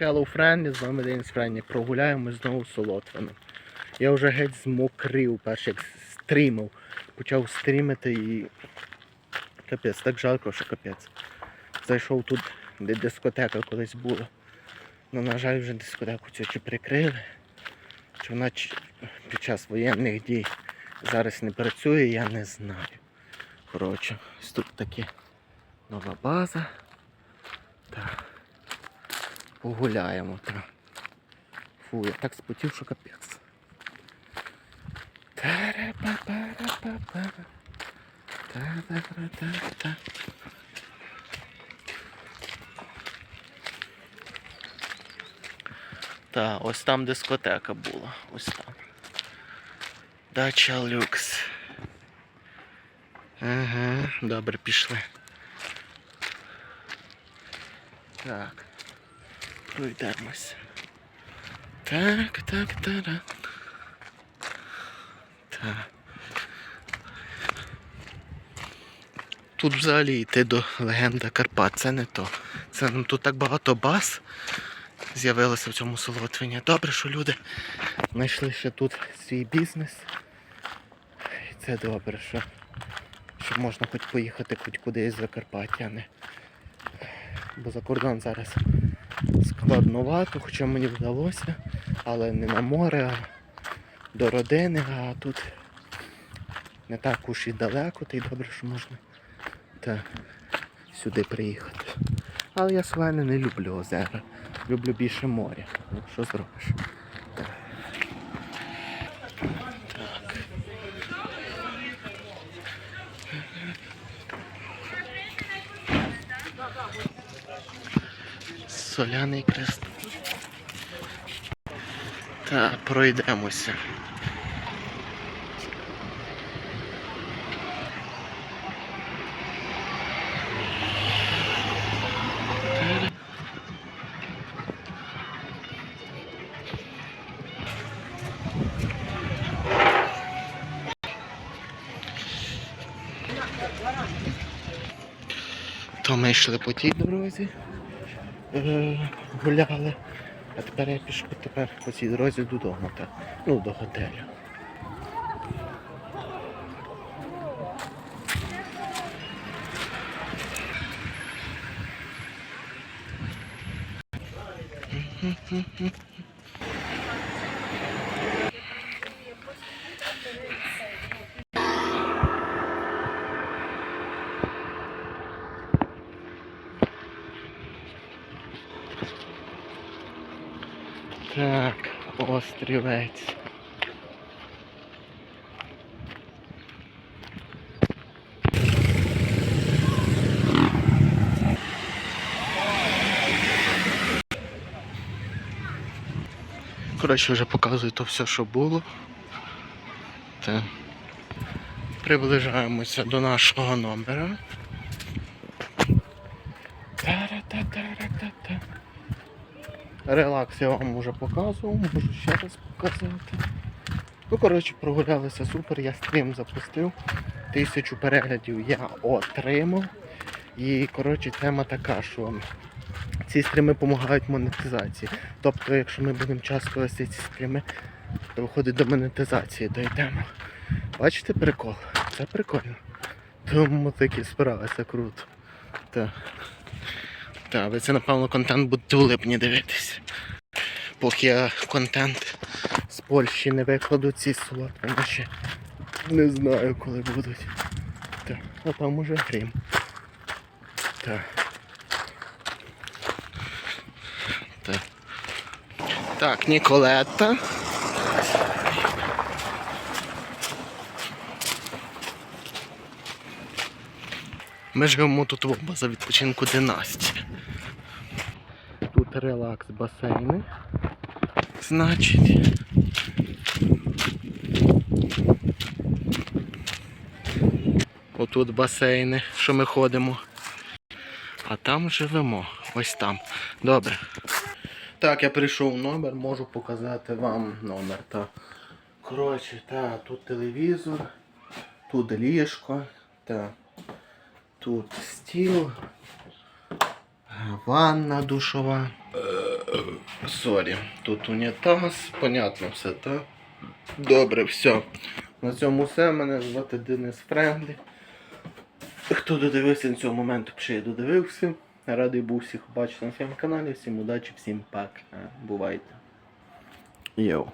Hello Friendly, з вами Денис Френні. Прогуляємо знову солотвином. Я вже геть змокрив, перш як стрімив. Почав стрімити і капець, так жалко, що капець. Зайшов тут, де дискотека колись була. Ну, на жаль, вже дискотеку цю чи прикрили. Чи вона під час воєнних дій зараз не працює, я не знаю. Коротше, ось тут таке нова база. Погуляємо. Фу, я так спотів, що капець. Та, ось там дискотека була. Ось там. Дача люкс. Ага, добре, пішли. Так. Пройдемось. Так, так, так. Так. Тут взагалі йти до легенда Карпат, це не то. Це ну, тут так багато баз з'явилося в цьому Солотвині. Добре, що люди знайшли ще тут свій бізнес. І це добре, що, що можна хоч поїхати хоч кудись з Закарпаття, не. Бо за кордон зараз складновато, хоча мені вдалося, але не на море, а до родини, а тут не так уж і далеко, та й добре, що можна та, сюди приїхати. Але я свайно не люблю озера. Люблю більше моря. Ну, що зробиш? Так. Соляний крест. Так, пройдемося. То ми йшли по тій дорозі, гуляли, а тепер я пішку тепер по цій дорозі додому, так, ну до готелю. Так, острівець. Коротше, вже показую то все, що було. Та. Приближаємося до нашого номера. Релакс я вам вже показував, можу ще раз показати. Ну, коротше, прогулялися супер, я стрім запустив. Тисячу переглядів я отримав. І коротше тема така, що ці стріми допомагають монетизації. Тобто, якщо ми будемо часто вести ці стріми, то виходить до монетизації дойдемо. Бачите прикол? Це прикольно. Тому такі справилися круто. Так. Так, ви це напевно контент будете у липні дивитись. Поки я контент з Польщі не викладу ці солодкі, я ще не знаю коли будуть. Так, а там уже грім. Так. Так. Так, Ніколетта. Ми живемо тут в база відпочинку династія. Тут релакс басейни. Значить. Отут басейни, що ми ходимо. А там живемо. Ось там. Добре. Так, я прийшов в номер, можу показати вам номер. Та. Коротше, та, тут телевізор, тут ліжко, та, тут стіл, ванна душова. Сорі, тут унітаз, понятно все, так? Добре, все. На цьому все. Мене звати Денис Френдлі. Хто додивився до цього моменту, ще я додивився. Радий був всіх бачити на своєму каналі. Всім удачі, всім пока. Бувайте. Йоу.